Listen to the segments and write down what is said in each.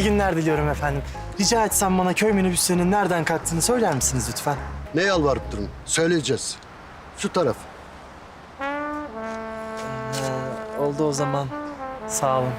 Ee, iyi günler diliyorum efendim. Rica etsem bana köy minibüslerinin nereden kalktığını söyler misiniz lütfen? Ne yalvarıp durun? Söyleyeceğiz. Şu taraf. Oldu o zaman. Sağ olun.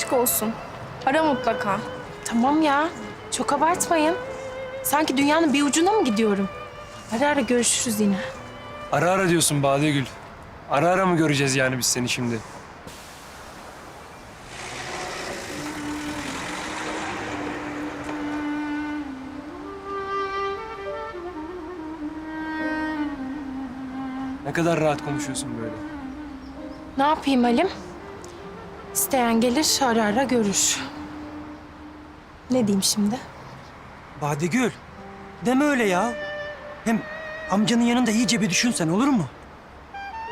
Açık olsun. Ara mutlaka. Tamam ya. Çok abartmayın. Sanki dünyanın bir ucuna mı gidiyorum? Ara ara görüşürüz yine. Ara ara diyorsun Badegül. Ara ara mı göreceğiz yani biz seni şimdi? Ne kadar rahat konuşuyorsun böyle. Ne yapayım Halim? İsteyen gelir ara ara görür. Ne diyeyim şimdi? Badegül, deme öyle ya. Hem amcanın yanında iyice bir düşünsen olur mu?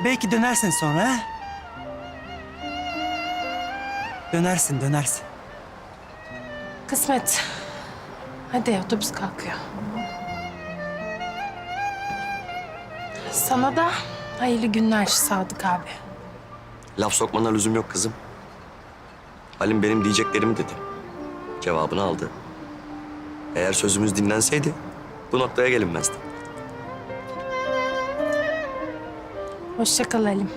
Belki dönersin sonra ha? Dönersin, dönersin. Kısmet. Hadi otobüs kalkıyor. Sana da hayırlı günler Sadık abi. Laf sokmana lüzum yok kızım. Halim benim diyeceklerimi dedi. Cevabını aldı. Eğer sözümüz dinlenseydi bu noktaya gelinmezdi. Hoşça kal Halim.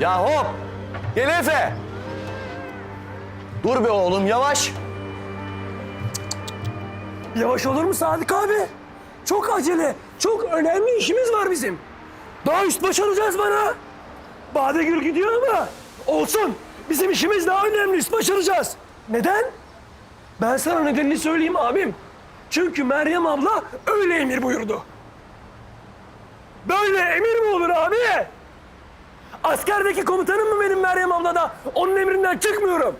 Ya hop! Gel Efe! Dur be oğlum yavaş. Yavaş olur mu Sadık abi? Çok acele, çok önemli işimiz var bizim. Daha üst baş alacağız bana. Badegül gidiyor ama olsun. Bizim işimiz daha önemli, üst baş alacağız. Neden? Ben sana nedenini söyleyeyim abim. Çünkü Meryem abla öyle emir buyurdu. Böyle emir mi olur abi? Askerdeki komutanım mı benim Meryem abla da onun emrinden çıkmıyorum.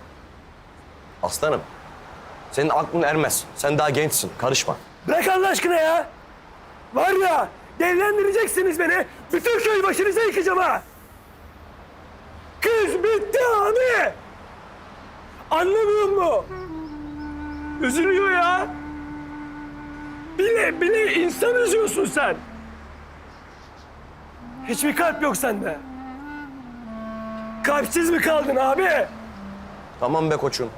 Aslanım, senin aklın ermez. Sen daha gençsin, karışma. Bırak Allah aşkına ya. Var ya devlendireceksiniz beni. Bütün köy başınıza yıkacağım ha. Kız bitti abi. Anlamıyor mu? Üzülüyor ya. Bile bile insan üzüyorsun sen. Hiçbir kalp yok sende. Kalpsiz mi kaldın abi? Tamam be koçum.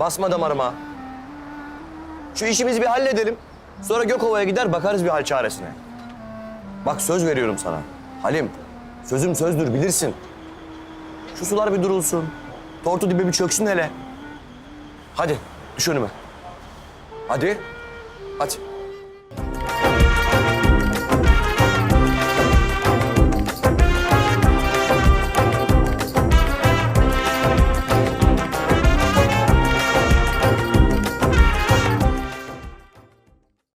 Basma damarıma. Şu işimizi bir halledelim. Sonra Gökova'ya gider bakarız bir hal çaresine. Bak söz veriyorum sana. Halim, sözüm sözdür bilirsin. Şu sular bir durulsun. Tortu dibe bir çöksün hele. Hadi düş önüme. Hadi. Hadi.